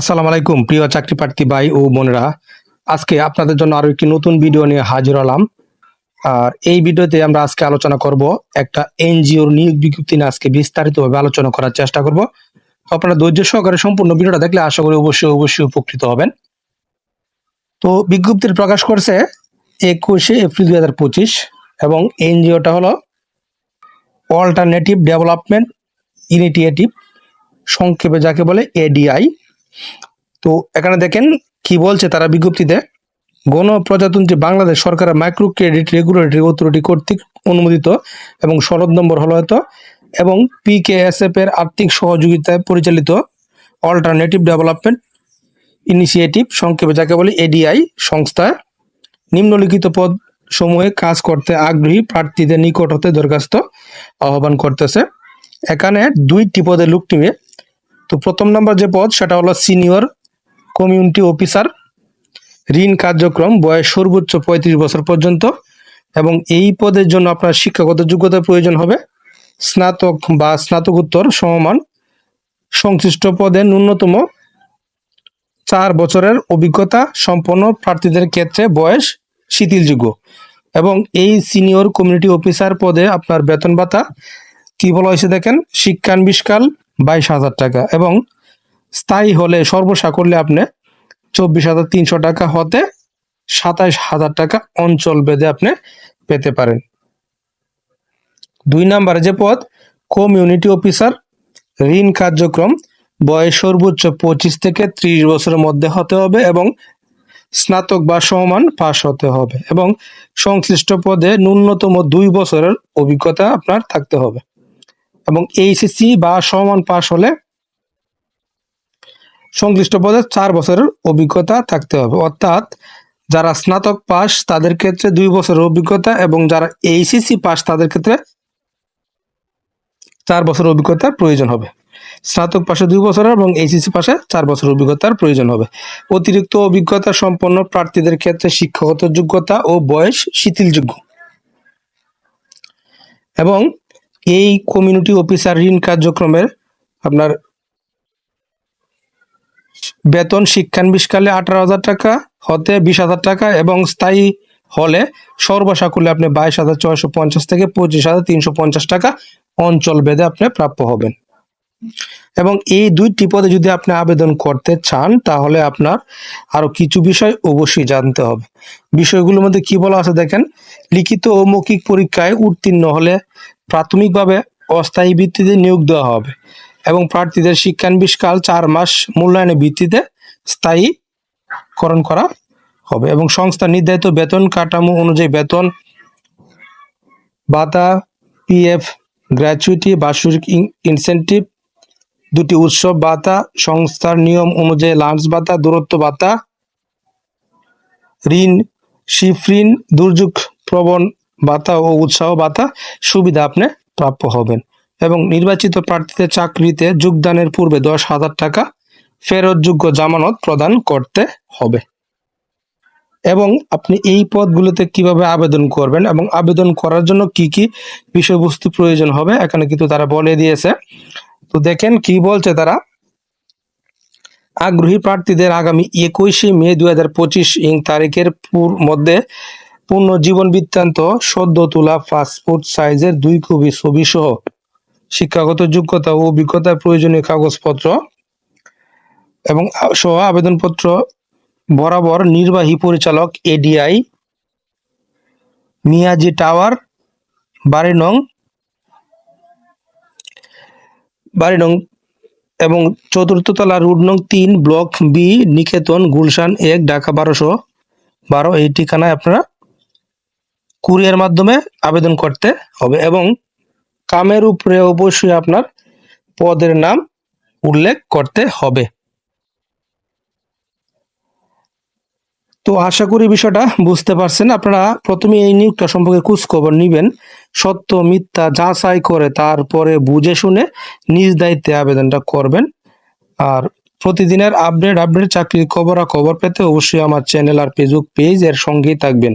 আসসালামু আলাইকুম, প্রিয় চাকরি প্রার্থী ভাই ও বোনেরা। আজকে আপনাদের জন্য আরও একটি নতুন ভিডিও নিয়ে হাজির হলাম। আর এই ভিডিওতে আমরা আজকে আলোচনা করব একটা এনজিওর নিয়োগ বিজ্ঞপ্তি নিয়ে আজকে বিস্তারিতভাবে আলোচনা করার চেষ্টা করব। আপনারা ধৈর্য সহকারে সম্পূর্ণ ভিডিওটা দেখলে আশা করি অবশ্যই অবশ্যই উপকৃত হবেন। তো বিজ্ঞপ্তির প্রকাশ করছে একুশে এপ্রিল দুই হাজার পঁচিশ এবং এনজিওটা হলো অল্টারনেটিভ ডেভেলপমেন্ট ইনিটিয়েটিভ, সংক্ষেপে যাকে বলে এডিআই। তো এখানে দেখেন কি বলছে তারা বিজ্ঞপ্তিতে, গণপ্রজাতন্ত্রী বাংলাদেশ সরকারের মাইক্রো ক্রেডিট রেগুলেটরি অথরিটি কর্তৃক অনুমোদিত এবং সনদ নম্বর হলো হয়তো, এবং পিকেএসএফ এর আর্থিক সহযোগিতায় পরিচালিত অল্টারনেটিভ ডেভেলপমেন্ট ইনিশিয়েটিভ সংক্ষেপে যাকে বলে এডিআই সংস্থা, নিম্নলিখিত পদ সমূহে কাজ করতে আগ্রহী প্রার্থীদের নিকট হতে দরখাস্ত আহ্বান করতেছে। এখানে দুইটি পদে লোক নিবে তো প্রথম নম্বর যে পদ, সেটা হলো সিনিয়র কমিউনিটি অফিসার। ঋণ কার্যক্রম বয়স সর্বোচ্চ পঁয়ত্রিশ বছর পর্যন্ত এবং এই পদের জন্য আপনার শিক্ষাগত যোগ্যতার প্রয়োজন হবে। স্নাতক বা স্নাতকোত্তর সমমান। সংশ্লিষ্ট পদে ন্যূনতম চার বছরের অভিজ্ঞতা সম্পন্ন প্রার্থীদের ক্ষেত্রে বয়স শিথিলযোগ্য এবং এই সিনিয়র কমিউনিটি অফিসার পদে আপনার বেতন ভাতা কি বলা হয়েছে দেখেন? শিক্ষান শিক্ষানবিষ্কাল বাইশ হাজার টাকা এবং স্থায়ী হলে সর্বসাকল্যে আপনি চব্বিশ হাজার তিনশো টাকা হতে সাতাইশ হাজার টাকা অঞ্চল বেঁধে আপনি পেতে পারেন। দুই নম্বরে যে পদ, কমিউনিটি অফিসার, ঋণ কার্যক্রম, বয়স সর্বোচ্চ পঁচিশ থেকে ত্রিশ বছরের মধ্যে হতে হবে এবং স্নাতক বা সমান পাশ হতে হবে এবং সংশ্লিষ্ট পদে ন্যূনতম দুই বছরের অভিজ্ঞতা আপনার থাকতে হবে। এবং এইচএসসি বা সমান পাশ হলে সংশ্লিষ্ট পদে চার বছরের অভিজ্ঞতা থাকতে হবে। অর্থাৎ যারা স্নাতক পাস তাদের ক্ষেত্রে দুই বছরের অভিজ্ঞতা এবং যারা এইচএসসি পাস তাদের ক্ষেত্রে চার বছরের অভিজ্ঞতার প্রয়োজন হবে। স্নাতক পাশে দুই বছরের এবং এইচএসসি পাশে চার বছরের অভিজ্ঞতার প্রয়োজন হবে। অতিরিক্ত অভিজ্ঞতা সম্পন্ন প্রার্থীদের ক্ষেত্রে শিক্ষাগত যোগ্যতা ও বয়স শিথিলযোগ্য। এবং এই কমিউনিটি অফিসার ঋণ কার্যক্রমের আপনার বেতন শিক্ষানবিশকালে আঠারো হাজার টাকা, হতে বিশ হাজার টাকা এবং স্থায়ী হলে সর্বসাকুল্যে আপনি বাইশ হাজার ছয়শো পঞ্চাশ থেকে পঁচিশ হাজার তিনশো পঞ্চাশ টাকা অঞ্চল ভেদে আপনি প্রাপ্য হবেন। এবং এই দুইটি পদে যদি আপনি আবেদন করতে চান, তাহলে আপনার আরও কিছু বিষয় অবশ্যই জানতে হবে। বিষয়গুলোর মধ্যে কি বলা আছে দেখেন, লিখিত ও মৌখিক পরীক্ষায় উত্তীর্ণ হলে প্রাথমিকভাবে অস্থায়ী ভিত্তিতে নিয়োগ দেওয়া হবে এবং প্রার্থীদের শিক্ষানবিশকাল চার মাস মূল্যায়নের ভিত্তিতে স্থায়ীকরণ করা হবে এবং সংস্থা নির্ধারিত বেতন কাঠামো অনুযায়ী বেতন, ভাতা, পিএফ, গ্র্যাচুইটি, বার্ষিক ইনসেন্টিভ, দুটি উৎসব, ভাতা, সংস্থার নিয়ম অনুযায়ী লাঞ্চ ভাতা, দূরত্ব ভাতা, ঋণ শিফ ঋণ, দুর্যোগ প্রবণ ভাতা ও উৎসাহ ভাতা সুবিধা আপনি প্রাপ্য হবেন। এবং নির্বাচিত প্রার্থীদের চাকরিতে যোগদানের পূর্বে দশ হাজার টাকা ফেরতযোগ্য জামানত প্রদান করতে হবে। এবং আপনি এই পদগুলোতে কীভাবে আবেদন করবেন এবং আবেদন করার জন্য কি কি বিষয়বস্তু প্রয়োজন হবে, এখানে কিন্তু তারা বলে দিয়েছে। তো দেখেন কি বলছে তারা? আগ্রহী প্রার্থীদের আগামী একুশে মে দুই হাজার পঁচিশ ইং তারিখের মধ্যে পূর্ণ জীবন বৃত্তান্ত সদ্য তোলা পাসপোর্ট সাইজের দুই কপি ছবি সহ শিক্ষাগত যোগ্যতা ও অভিজ্ঞতার প্রয়োজনীয় কাগজপত্র এবং সহ আবেদনপত্র বরাবর নির্বাহী পরিচালক এডিআই, মিয়াজি টাওয়ার বাড়ি নং নং এবং চতুর্থ তলা রুট নং তিন ব্লক বি, নিকেতন, গুলশান এক, ঢাকা বারোশো বারো। এই ঠিকানায় আপনারা কুরিয়ার মাধ্যমে আবেদন করতে হবে এবং কামের উপরে অবশ্যই আপনার পদের নাম উল্লেখ করতে হবে। তো আশা করি বিষয়টা বুঝতে পারছেন। আপনারা প্রথমে এই নিয়োগটা সম্পর্কে খোঁজ খবর নিবেন। সত্য, মিথ্যা যাচাই করে তারপরে বুঝে শুনে নিজ দায়িত্বে আবেদনটা করবেন। আর প্রতিদিনের আপডেট আপডেট চাকরির খবর খবর পেতে অবশ্যই আমার চ্যানেল আর ফেসবুক পেজ এর সঙ্গেই থাকবেন।